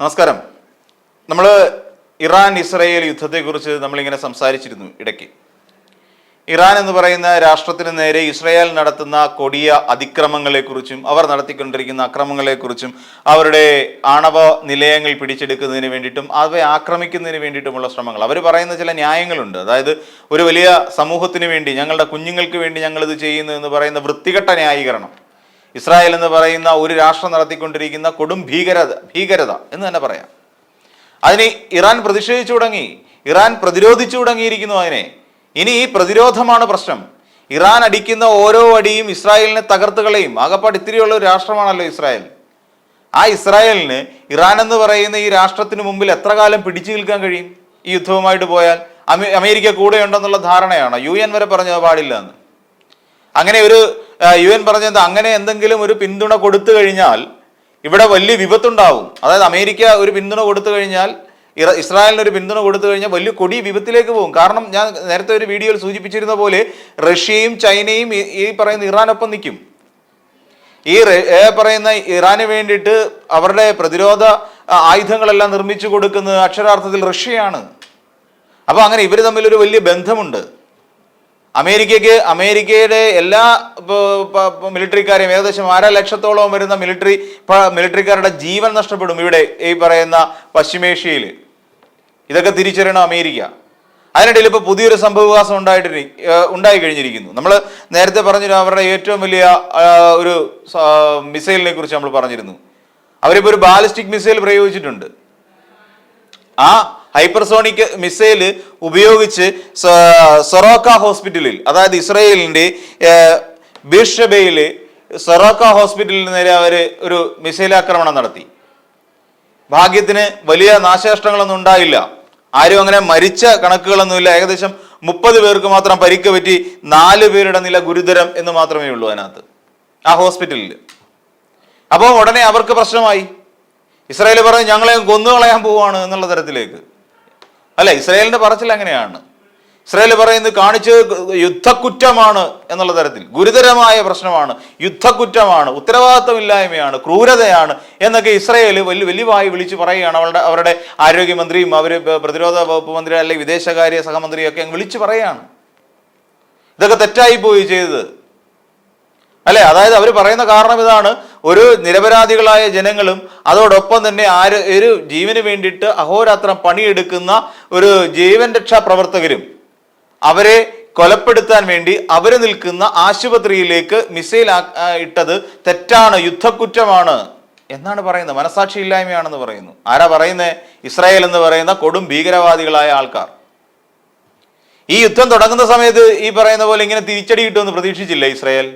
നമസ്കാരം. നമ്മൾ Iran Israel യുദ്ധത്തെക്കുറിച്ച് നമ്മളിങ്ങനെ സംസാരിച്ചിരുന്നു ഇടയ്ക്ക്. ഇറാൻ എന്ന് പറയുന്ന രാഷ്ട്രത്തിന് നേരെ ഇസ്രയേൽ നടത്തുന്ന കൊടിയ അതിക്രമങ്ങളെക്കുറിച്ചും അവർ നടത്തിക്കൊണ്ടിരിക്കുന്ന അക്രമങ്ങളെക്കുറിച്ചും അവരുടെ ആണവ നിലയങ്ങൾ പിടിച്ചെടുക്കുന്നതിന് വേണ്ടിയിട്ടും അവയെ ആക്രമിക്കുന്നതിന് വേണ്ടിയിട്ടുമുള്ള ശ്രമങ്ങൾ. അവർ പറയുന്ന ചില ന്യായങ്ങളുണ്ട്. അതായത് ഒരു വലിയ സമൂഹത്തിന് വേണ്ടി ഞങ്ങളുടെ കുഞ്ഞുങ്ങൾക്ക് വേണ്ടി ഞങ്ങളിത് ചെയ്യുന്നു എന്ന് പറയുന്ന വൃത്തികെട്ട ന്യായീകരണം. ഇസ്രായേൽ എന്ന് പറയുന്ന ഒരു രാഷ്ട്രം നടത്തിക്കൊണ്ടിരിക്കുന്ന കൊടും ഭീകരത ഭീകരത എന്ന് തന്നെ പറയാം. അതിന് ഇറാൻ പ്രതിഷേധിച്ചു തുടങ്ങി ഇറാൻ പ്രതിരോധിച്ചു തുടങ്ങിയിരിക്കുന്നു അതിനെ. ഇനി ഈ പ്രതിരോധമാണ് പ്രശ്നം. ഇറാൻ അടിക്കുന്ന ഓരോ അടിയും ഇസ്രായേലിനെ തകർത്ത് കളയും. ആകപ്പാട് ഇത്തിരിയുള്ള ഒരു രാഷ്ട്രമാണല്ലോ ഇസ്രായേൽ. ആ ഇസ്രായേലിന് ഇറാൻ എന്ന് പറയുന്ന ഈ രാഷ്ട്രത്തിന് മുമ്പിൽ എത്ര കാലം പിടിച്ചു നിൽക്കാൻ കഴിയും? ഈ യുദ്ധവുമായിട്ട് പോയാൽ അമേരിക്ക കൂടെ ഉണ്ടെന്നുള്ള ധാരണയാണ്. യു എൻ വരെ പറഞ്ഞത് പാടില്ല എന്ന്. അങ്ങനെ ഒരു യു എൻ പറഞ്ഞത് അങ്ങനെ എന്തെങ്കിലും ഒരു പിന്തുണ കൊടുത്തു കഴിഞ്ഞാൽ ഇവിടെ വലിയ വിപത്തുണ്ടാവും. അതായത് അമേരിക്ക ഒരു പിന്തുണ കൊടുത്തു കഴിഞ്ഞാൽ ഇസ്രായേലിന് ഒരു പിന്തുണ കൊടുത്തു കഴിഞ്ഞാൽ വലിയ കൊടി വിപത്തിലേക്ക് പോകും. കാരണം ഞാൻ നേരത്തെ ഒരു വീഡിയോയിൽ സൂചിപ്പിച്ചിരുന്ന പോലെ റഷ്യയും ചൈനയും ഈ- ഈ പറയുന്ന ഇറാനൊപ്പം നിൽക്കും. ഈ പറയുന്ന ഇറാന് വേണ്ടിയിട്ട് അവരുടെ പ്രതിരോധ ആയുധങ്ങളെല്ലാം നിർമ്മിച്ചു കൊടുക്കുന്നത് അക്ഷരാർത്ഥത്തിൽ റഷ്യയാണ്. അപ്പോൾ അങ്ങനെ ഇവർ തമ്മിൽ ഒരു വലിയ ബന്ധമുണ്ട്. അമേരിക്കയ്ക്ക് അമേരിക്കയുടെ എല്ലാ മിലിറ്ററിക്കാരെയും ഏകദേശം അര ലക്ഷത്തോളം വരുന്ന മിലിറ്ററി മിലിറ്ററിക്കാരുടെ ജീവൻ നഷ്ടപ്പെടും ഇവിടെ ഈ പറയുന്ന പശ്ചിമേഷ്യയിൽ ഇതൊക്കെ തിരിച്ചറിയണം അമേരിക്ക. അതിനിടയിൽ ഇപ്പോൾ പുതിയൊരു സംഭവവികാസം ഉണ്ടായിട്ട് ഉണ്ടായി കഴിഞ്ഞിരിക്കുന്നു നമ്മൾ നേരത്തെ പറഞ്ഞിരുന്നു അവരുടെ ഏറ്റവും വലിയ ഒരു മിസൈലിനെ കുറിച്ച് നമ്മൾ പറഞ്ഞിരുന്നു. അവരിപ്പോൾ ഒരു ബാലിസ്റ്റിക് മിസൈൽ പ്രയോഗിച്ചിട്ടുണ്ട്. ആ ഹൈപ്പർസോണിക് മിസൈൽ ഉപയോഗിച്ച് സൊറോക്ക ഹോസ്പിറ്റലിൽ അതായത് ഇസ്രയേലിന്റെ ബിർഷബയിൽ സൊറോക്ക ഹോസ്പിറ്റലിന് നേരെ അവർ ഒരു മിസൈൽ ആക്രമണം നടത്തി. ഭാഗ്യത്തിന് വലിയ നാശനഷ്ടങ്ങളൊന്നും ഉണ്ടായില്ല. ആരും അങ്ങനെ മരിച്ച കണക്കുകളൊന്നുമില്ല. ഏകദേശം മുപ്പത് പേർക്ക് മാത്രം പരിക്ക് പറ്റി നാല് പേരുടെ നില ഗുരുതരം എന്ന് മാത്രമേ ഉള്ളൂ അതിനകത്ത് ആ ഹോസ്പിറ്റലിൽ അപ്പോൾ ഉടനെ അവർക്ക് പ്രശ്നമായി. ഇസ്രായേൽ പറഞ്ഞു ഞങ്ങളെ കൊന്നുകളയാൻ പോവുകയാണ് എന്നുള്ള തരത്തിലേക്ക്. അല്ല ഇസ്രായേലിന്റെ പറച്ചിൽ അങ്ങനെയാണ്. ഇസ്രായേൽ പറയുന്നത് കാണിച്ച് യുദ്ധക്കുറ്റമാണ് എന്നുള്ള തരത്തിൽ. ഗുരുതരമായ പ്രശ്നമാണ്. യുദ്ധക്കുറ്റമാണ്. ഉത്തരവാദിത്തമില്ലായ്മയാണ്. ക്രൂരതയാണ് എന്നൊക്കെ ഇസ്രായേൽ വലിയ വലിയ വായി വിളിച്ച് പറയുകയാണ്. അവരുടെ അവരുടെ ആരോഗ്യമന്ത്രിയും അവർ പ്രതിരോധ വകുപ്പ് മന്ത്രി അല്ലെങ്കിൽ വിദേശകാര്യ സഹമന്ത്രിയൊക്കെ അങ്ങ് വിളിച്ച് പറയുകയാണ്. ഇതൊക്കെ തെറ്റായി പോയി ചെയ്തത്. അല്ലെ? അതായത് അവർ പറയുന്ന കാരണം ഇതാണ്. ഒരു നിരപരാധികളായ ജനങ്ങളും അതോടൊപ്പം തന്നെ ആര് ഒരു ജീവന് വേണ്ടിയിട്ട് അഹോരാത്രം പണിയെടുക്കുന്ന ഒരു ജീവൻ രക്ഷാ പ്രവർത്തകരും അവരെ കൊലപ്പെടുത്താൻ വേണ്ടി അവർ നിൽക്കുന്ന ആശുപത്രിയിലേക്ക് മിസൈൽ ഇട്ടത് തെറ്റാണ് യുദ്ധക്കുറ്റമാണ് എന്നാണ് പറയുന്നത്. മനസാക്ഷിയില്ലായ്മയാണെന്ന് പറയുന്നു. ആരാ പറയുന്നത് ഇസ്രായേൽ എന്ന് പറയുന്ന കൊടും ഭീകരവാദികളായ ആൾക്കാർ. ഈ യുദ്ധം തുടങ്ങുന്ന സമയത്ത് ഈ പറയുന്ന പോലെ ഇങ്ങനെ തിരിച്ചടി കിട്ടുമെന്ന് പ്രതീക്ഷിച്ചില്ല ഇസ്രായേൽ?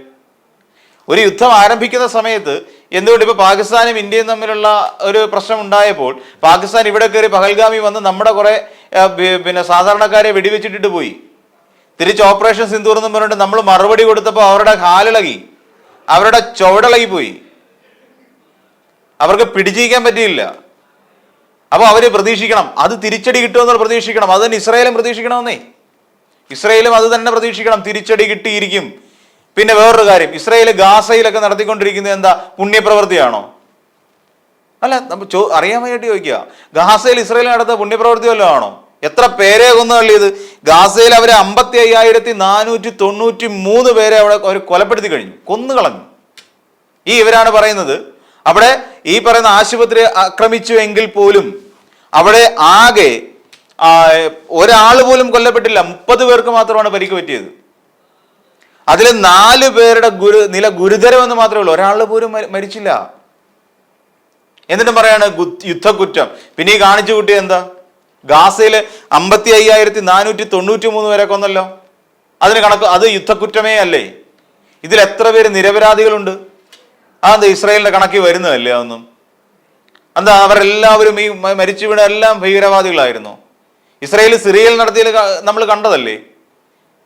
ഒരു യുദ്ധം ആരംഭിക്കുന്ന സമയത്ത് എന്തുകൊണ്ട് ഇപ്പൊ പാകിസ്ഥാനും ഇന്ത്യയും തമ്മിലുള്ള ഒരു പ്രശ്നം ഉണ്ടായപ്പോൾ പാകിസ്ഥാൻ ഇവിടെ കയറി പഹൽഗാമി വന്ന് നമ്മുടെ കുറെ പിന്നെ സാധാരണക്കാരെ വെടിവെച്ചിട്ടിട്ട് പോയി. തിരിച്ച് ഓപ്പറേഷൻ സിന്ദൂർ എന്ന് പറഞ്ഞിട്ട് നമ്മൾ മറുപടി കൊടുത്തപ്പോൾ അവരുടെ കാലിളകി അവരുടെ ചുവടിളകി പോയി. അവർക്ക് പിടിച്ചിരിക്കാൻ പറ്റിയില്ല. അപ്പോൾ അവർ പ്രതീക്ഷിക്കണം അത് തിരിച്ചടി കിട്ടുമെന്ന് പ്രതീക്ഷിക്കണം അത് തന്നെ ഇസ്രായേലും പ്രതീക്ഷിക്കണമെന്നേ. ഇസ്രായേലും അത് തന്നെ പ്രതീക്ഷിക്കണം തിരിച്ചടി കിട്ടിയിരിക്കും. പിന്നെ വേറൊരു കാര്യം ഇസ്രായേൽ ഗാസയിലൊക്കെ നടത്തിക്കൊണ്ടിരിക്കുന്നത് എന്താ? പുണ്യപ്രവൃത്തിയാണോ? അല്ല നമ്മൾ ചോ അറിയാൻ വേണ്ടി ചോദിക്കുക. ഗാസയിൽ ഇസ്രയേൽ നടത്തുന്ന പുണ്യപ്രവൃത്തി വല്ലതും ആണോ? എത്ര പേരെ കൊന്നു തള്ളിയത് ഗാസയിൽ അവർ അമ്പത്തി അയ്യായിരത്തി നാനൂറ്റി തൊണ്ണൂറ്റി മൂന്ന് പേരെ അവിടെ അവർ കൊലപ്പെടുത്തി കഴിഞ്ഞു കൊന്നു കളഞ്ഞു ഈ ഇവരാണ് പറയുന്നത്. അവിടെ ഈ പറയുന്ന ആശുപത്രി ആക്രമിച്ചു എങ്കിൽ പോലും അവിടെ ആകെ ഒരാൾ പോലും കൊല്ലപ്പെട്ടില്ല. മുപ്പത് പേർക്ക് മാത്രമാണ് പരിക്ക് പറ്റിയത്. അതിൽ നാല് പേരുടെ ഗുരു നില ഗുരുതരമെന്ന് മാത്രമേ ഉള്ളൂ. ഒരാൾ പോലും മരിച്ചില്ല. എന്നിട്ടും പറയാണ് യുദ്ധക്കുറ്റം. പിന്നെ ഈ കാണിച്ചു കൂട്ടി എന്താ? ഗാസയിൽ അമ്പത്തി അയ്യായിരത്തി നാനൂറ്റി തൊണ്ണൂറ്റി മൂന്ന് പേരെ കൊന്നല്ലോ. അതിന് കണക്ക് അത് യുദ്ധക്കുറ്റമേ അല്ലേ? ഇതിൽ എത്ര പേര് നിരപരാധികളുണ്ട്? ആ എന്താ ഇസ്രായേലിന്റെ കണക്കിൽ വരുന്നതല്ലേ അതൊന്നും? എന്താ അവരെല്ലാവരും ഈ മരിച്ചു വീണ എല്ലാം ഭീകരവാദികളായിരുന്നു. ഇസ്രായേൽ സിറിയയിൽ നടത്തിയ നമ്മൾ കണ്ടതല്ലേ?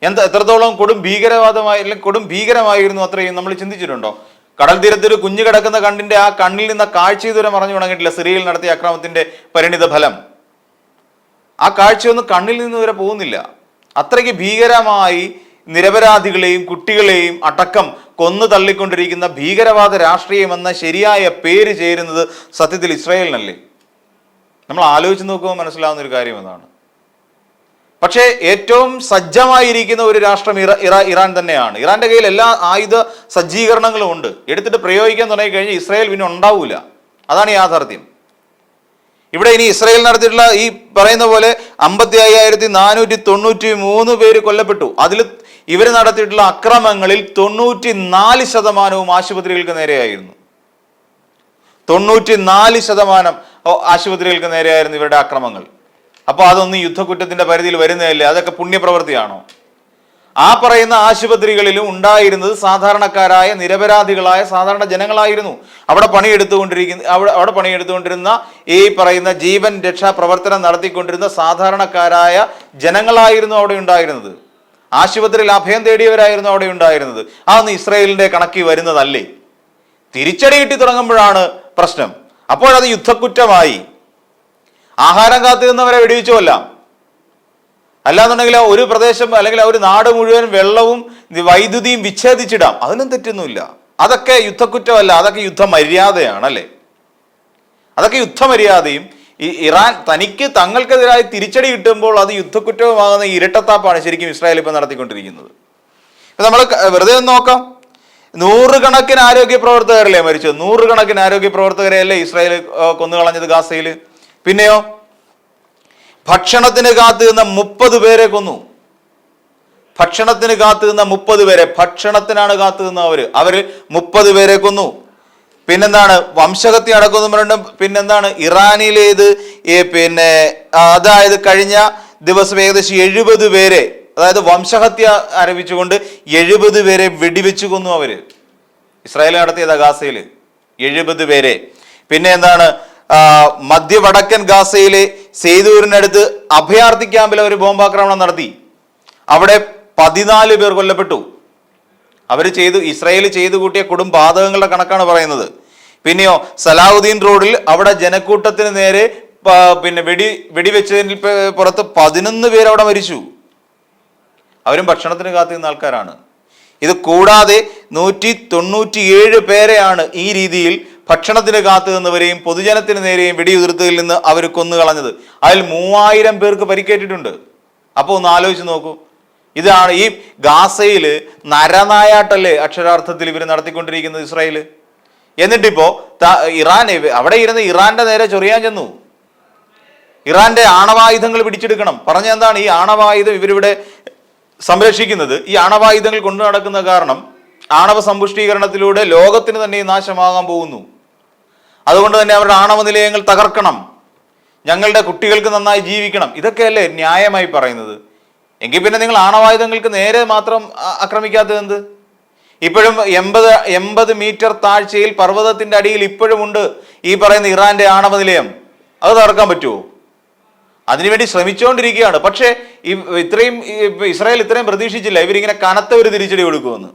എന്താ എത്രത്തോളം കൊടും ഭീകരവാദമായി അല്ലെങ്കിൽ കൊടും ഭീകരമായിരുന്നു അത്രയും നമ്മൾ ചിന്തിച്ചിട്ടുണ്ടോ? കടൽ തീരത്തിൽ കുഞ്ഞു കിടക്കുന്ന കണ്ണിന്റെ ആ കണ്ണിൽ നിന്ന് കാഴ്ച ഇതുവരെ മറഞ്ഞു തുടങ്ങിയിട്ടില്ല. സിറിയയിൽ നടത്തിയ അക്രമത്തിന്റെ പരിണിത ഫലം. ആ കാഴ്ചയൊന്നും കണ്ണിൽ നിന്ന് വരെ പോകുന്നില്ല. അത്രയ്ക്ക് ഭീകരമായി നിരപരാധികളെയും കുട്ടികളെയും അടക്കം കൊന്നു തള്ളിക്കൊണ്ടിരിക്കുന്ന ഭീകരവാദ രാഷ്ട്രീയം എന്ന ശരിയായ പേര് ചേരുന്നത് സത്യത്തിൽ ഇസ്രായേലിനല്ലേ? നമ്മൾ ആലോചിച്ച് നോക്കുമ്പോൾ മനസ്സിലാവുന്ന ഒരു കാര്യം അതാണ്. പക്ഷേ ഏറ്റവും സജ്ജമായിരിക്കുന്ന ഒരു രാഷ്ട്രം ഇറ ഇറ ഇറാൻ തന്നെയാണ്. ഇറാന്റെ കയ്യിൽ എല്ലാ ആയുധ സജ്ജീകരണങ്ങളും ഉണ്ട്. എടുത്തിട്ട് പ്രയോഗിക്കാൻ തുടങ്ങി കഴിഞ്ഞാൽ ഇസ്രായേൽ പിന്നെ ഉണ്ടാവൂല. അതാണ് യാഥാർത്ഥ്യം. ഇവിടെ ഇനി ഇസ്രായേൽ നടത്തിയിട്ടുള്ള ഈ പറയുന്ന പോലെ അമ്പത്തി അയ്യായിരത്തി നാനൂറ്റി തൊണ്ണൂറ്റി മൂന്ന് പേര് കൊല്ലപ്പെട്ടു. അതിൽ ഇവർ നടത്തിയിട്ടുള്ള അക്രമങ്ങളിൽ തൊണ്ണൂറ്റി നാല് ശതമാനവും ആശുപത്രികൾക്ക് നേരെയായിരുന്നു. തൊണ്ണൂറ്റി നാല് ശതമാനം ആശുപത്രികൾക്ക് നേരെയായിരുന്നു ഇവരുടെ അക്രമങ്ങൾ. അപ്പോൾ അതൊന്നും യുദ്ധക്കുറ്റത്തിന്റെ പരിധിയിൽ വരുന്നതല്ലേ? അതൊക്കെ പുണ്യപ്രവൃത്തിയാണോ? ആ പറയുന്ന ആശുപത്രികളിലും ഉണ്ടായിരുന്നത് സാധാരണക്കാരായ നിരപരാധികളായ സാധാരണ ജനങ്ങളായിരുന്നു. അവിടെ പണിയെടുത്തുകൊണ്ടിരിക്കുന്ന അവിടെ അവിടെ പണിയെടുത്തുകൊണ്ടിരുന്ന ഈ പറയുന്ന ജീവൻ രക്ഷാ പ്രവർത്തനം നടത്തിക്കൊണ്ടിരുന്ന സാധാരണക്കാരായ ജനങ്ങളായിരുന്നു അവിടെ ഉണ്ടായിരുന്നത്. ആശുപത്രിയിൽ അഭയം തേടിയവരായിരുന്നു അവിടെ ഉണ്ടായിരുന്നത്. അതൊന്നും ഇസ്രയേലിന്റെ കണക്കി വരുന്നതല്ലേ? തിരിച്ചടി കിട്ടി തുടങ്ങുമ്പോഴാണ് പ്രശ്നം. അപ്പോഴത് യുദ്ധക്കുറ്റമായി. ആഹാരം കാത്തിരുന്നവരെ വെടിവെച്ചു കൊല്ലാം അല്ലാന്നുണ്ടെങ്കിൽ ഒരു പ്രദേശം അല്ലെങ്കിൽ ഒരു നാട് മുഴുവൻ വെള്ളവും വൈദ്യുതിയും വിച്ഛേദിച്ചിടാം. അതിനും തെറ്റൊന്നുമില്ല. അതൊക്കെ യുദ്ധക്കുറ്റമല്ല അതൊക്കെ യുദ്ധമര്യാദയാണ് അല്ലേ? അതൊക്കെ യുദ്ധമര്യാദയും ഈ ഇറാൻ തനിക്ക് തങ്ങൾക്കെതിരായി തിരിച്ചടി കിട്ടുമ്പോൾ അത് യുദ്ധക്കുറ്റവുമാകുന്ന ഇരട്ടത്താപ്പാണ് ശരിക്കും ഇസ്രായേൽ ഇപ്പം നടത്തിക്കൊണ്ടിരിക്കുന്നത്. ഇപ്പം നമ്മൾ വെറുതെ ഒന്ന് നോക്കാം. നൂറുകണക്കിന് ആരോഗ്യ പ്രവർത്തകരല്ലേ മരിച്ചത്? നൂറുകണക്കിന് ആരോഗ്യ പ്രവർത്തകരെയല്ലേ ഇസ്രായേൽ കൊന്നുകളഞ്ഞത് ഗാസയിൽ? പിന്നെയോ? ഭക്ഷണത്തിന് കാത്തു നിന്ന മുപ്പത് പേരെ കൊന്നു. ഭക്ഷണത്തിന് കാത്തു നിന്ന മുപ്പത് പേരെ. ഭക്ഷണത്തിനാണ് കാത്തു നിന്ന അവർ അവർ മുപ്പത് പേരെ കൊന്നു. പിന്നെന്താണ്? വംശഹത്യ പറഞ്ഞിട്ടും പിന്നെന്താണ്? ഇറാനിലേത്? പിന്നെ അതായത് കഴിഞ്ഞ ദിവസം ഏകദേശം എഴുപത് പേരെ അതായത് വംശഹത്യ ആരംഭിച്ചുകൊണ്ട് എഴുപത് പേരെ വെടിവെച്ചു കൊന്നു അവർ. ഇസ്രായേൽ നടത്തിയത് ഗാസയിൽ എഴുപത് പേരെ. പിന്നെ എന്താണ്? മധ്യ വടക്കൻ ഗാസയിലെ സെയ്തൂരിനടുത്ത് അഭയാർത്ഥി ക്യാമ്പിൽ അവർ ബോംബാക്രമണം നടത്തി. അവിടെ പതിനാല് പേർ കൊല്ലപ്പെട്ടു. അവർ ചെയ്തു ഇസ്രായേൽ ചെയ്തു കൂട്ടിയ കൊടും പാതകങ്ങളുടെ കണക്കാണ് പറയുന്നത്. പിന്നെയോ സലാഹുദ്ദീൻ റോഡിൽ അവിടെ ജനക്കൂട്ടത്തിന് നേരെ പിന്നെ വെടി വെടിവെച്ചതിന് പുറത്ത് പതിനൊന്ന് പേർ അവിടെ മരിച്ചു. അവരും ഭക്ഷണത്തിന് കാത്തിരുന്ന ആൾക്കാരാണ്. ഇത് കൂടാതെ നൂറ്റി തൊണ്ണൂറ്റിയേഴ് പേരെയാണ് ഈ രീതിയിൽ ഭക്ഷണത്തിന് കാത്തു നിന്നവരെയും പൊതുജനത്തിന് നേരെയും വെടിയുതിർത്തതിൽ നിന്ന് അവർ കൊന്നുകളഞ്ഞത്. അതിൽ മൂവായിരം പേർക്ക് പരിക്കേറ്റിട്ടുണ്ട്. അപ്പോൾ ഒന്ന് ആലോചിച്ച് നോക്കൂ. ഇതാണ് ഈ ഗാസയിൽ നരനായാട്ടല്ലേ അക്ഷരാർത്ഥത്തിൽ ഇവർ നടത്തിക്കൊണ്ടിരിക്കുന്നത് ഇസ്രായേൽ എന്നിട്ടിപ്പോ ത- ഇറാൻ അവിടെ ഇരുന്ന് ഇറാന്റെ നേരെ ചൊറിയാൻ ചെന്നു. ഇറാന്റെ ആണവായുധങ്ങൾ പിടിച്ചെടുക്കണം. പറഞ്ഞ എന്താണ് ഈ ആണവായുധം ഇവരിവിടെ സംരക്ഷിക്കുന്നത്? ഈ ആണവായുധങ്ങൾ കൊണ്ടു നടക്കുന്ന കാരണം ആണവ സമ്പുഷ്ടീകരണത്തിലൂടെ ലോകത്തിന് തന്നെ നാശമാകാൻ പോകുന്നു. അതുകൊണ്ട് തന്നെ അവരുടെ ആണവ നിലയങ്ങൾ തകർക്കണം. ഞങ്ങളുടെ കുട്ടികൾക്ക് നന്നായി ജീവിക്കണം. ഇതൊക്കെയല്ലേ ന്യായമായി പറയുന്നത്. എങ്കിൽ പിന്നെ നിങ്ങൾ ആണവായുധങ്ങൾക്ക് നേരെ മാത്രം ആക്രമിക്കാത്തത് എന്ത്? ഇപ്പോഴും എൺപത് എൺപത് മീറ്റർ താഴ്ചയിൽ പർവതത്തിന്റെ അടിയിൽ ഇപ്പോഴും ഉണ്ട് ഈ പറയുന്ന ഇറാന്റെ ആണവ നിലയം അത് തകർക്കാൻ പറ്റുമോ? അതിനുവേണ്ടി ശ്രമിച്ചുകൊണ്ടിരിക്കുകയാണ്. പക്ഷേ ഇത്രയും ഇസ്രായേൽ ഇത്രയും പ്രതീക്ഷിച്ചില്ല. ഇവരിങ്ങനെ കനത്ത ഒരു തിരിച്ചടി കൊടുക്കുമെന്ന്.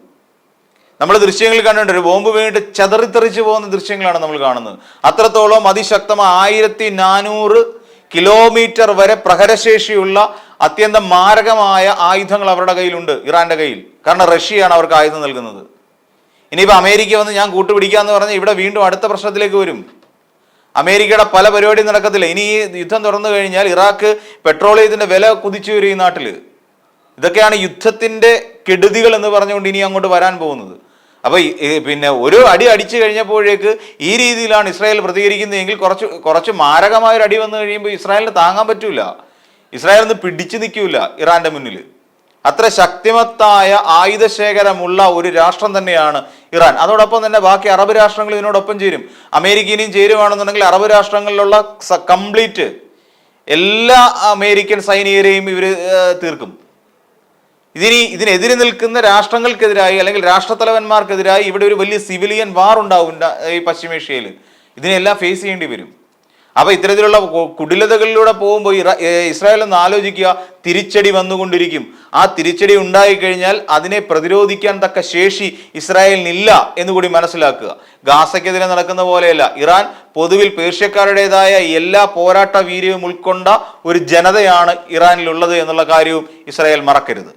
നമ്മൾ ദൃശ്യങ്ങൾ കണ്ടിട്ടുണ്ട് ഒരു ബോംബ് വീണിട്ട് ചതറിത്തെറിച്ച് പോകുന്ന ദൃശ്യങ്ങളാണ് നമ്മൾ കാണുന്നത്. അത്രത്തോളം അതിശക്തമായ ആയിരത്തി നാനൂറ് കിലോമീറ്റർ വരെ പ്രഹരശേഷിയുള്ള അത്യന്തം മാരകമായ ആയുധങ്ങൾ അവരുടെ കയ്യിലുണ്ട് ഇറാന്റെ കയ്യിൽ. കാരണം റഷ്യയാണ് അവർക്ക് ആയുധം നൽകുന്നത്. ഇനിയിപ്പോൾ അമേരിക്ക വന്ന് ഞാൻ കൂട്ടുപിടിക്കാന്ന് പറഞ്ഞാൽ ഇവിടെ വീണ്ടും അടുത്ത പ്രശ്നത്തിലേക്ക് വരും. അമേരിക്കയുടെ പല പരിപാടിയും നടക്കത്തില്ല. ഇനി ഈ യുദ്ധം തുറന്നു കഴിഞ്ഞാൽ ഇറാഖ് പെട്രോളിയത്തിന്റെ വില കുതിച്ചു വരും ഈ നാട്ടിൽ ഇതൊക്കെയാണ് യുദ്ധത്തിന്റെ കെടുതികൾ എന്ന് പറഞ്ഞുകൊണ്ട് ഇനി അങ്ങോട്ട് വരാൻ പോകുന്നത്. അപ്പൊ ഈ- ഈ പിന്നെ ഒരു അടി അടിച്ചു കഴിഞ്ഞപ്പോഴേക്ക് ഈ രീതിയിലാണ് ഇസ്രായേൽ പ്രതികരിക്കുന്നതെങ്കിൽ കുറച്ച് കുറച്ച് മാരകമായ ഒരു അടി വന്നു കഴിയുമ്പോൾ ഇസ്രായേലിന് താങ്ങാൻ പറ്റൂല. ഇസ്രായേൽ ഒന്ന് പിടിച്ചു നിൽക്കൂല ഇറാന്റെ മുന്നിൽ അത്ര ശക്തിമത്തായ ആയുധശേഖരമുള്ള ഒരു രാഷ്ട്രം തന്നെയാണ് ഇറാൻ. അതോടൊപ്പം തന്നെ ബാക്കി അറബ് രാഷ്ട്രങ്ങൾ ഇതിനോടൊപ്പം ചേരും. അമേരിക്കയിലും ചേരുവാണെന്നുണ്ടെങ്കിൽ അറബ് രാഷ്ട്രങ്ങളിലുള്ള കംപ്ലീറ്റ് എല്ലാ അമേരിക്കൻ സൈനികരെയും ഇവർ തീർക്കും. ഇതിനി ഇതിനെതിരെ നിൽക്കുന്ന രാഷ്ട്രങ്ങൾക്കെതിരായി അല്ലെങ്കിൽ രാഷ്ട്രത്തലവന്മാർക്കെതിരായി ഇവിടെ ഒരു വലിയ സിവിലിയൻ വാർ ഉണ്ടാവും ഈ പശ്ചിമേഷ്യയിൽ. ഇതിനെല്ലാം ഫേസ് ചെയ്യേണ്ടി വരും. അപ്പൊ ഇത്തരത്തിലുള്ള കുടിലതകളിലൂടെ പോകുമ്പോൾ ഇസ്രായേൽ ഒന്ന് ആലോചിക്കുക. തിരിച്ചടി വന്നുകൊണ്ടിരിക്കും. ആ തിരിച്ചടി ഉണ്ടായിക്കഴിഞ്ഞാൽ അതിനെ പ്രതിരോധിക്കാൻ തക്ക ശേഷി ഇസ്രായേലിനില്ല എന്നുകൂടി മനസ്സിലാക്കുക. ഗാസയ്ക്കെതിരെ നടക്കുന്ന പോലെയല്ല. ഇറാൻ പൊതുവിൽ പേർഷ്യക്കാരുടേതായ എല്ലാ പോരാട്ട വീര്യവും ഉൾക്കൊണ്ട ഒരു ജനതയാണ് ഇറാനിലുള്ളത് എന്നുള്ള കാര്യവും ഇസ്രായേൽ മറക്കരുത്.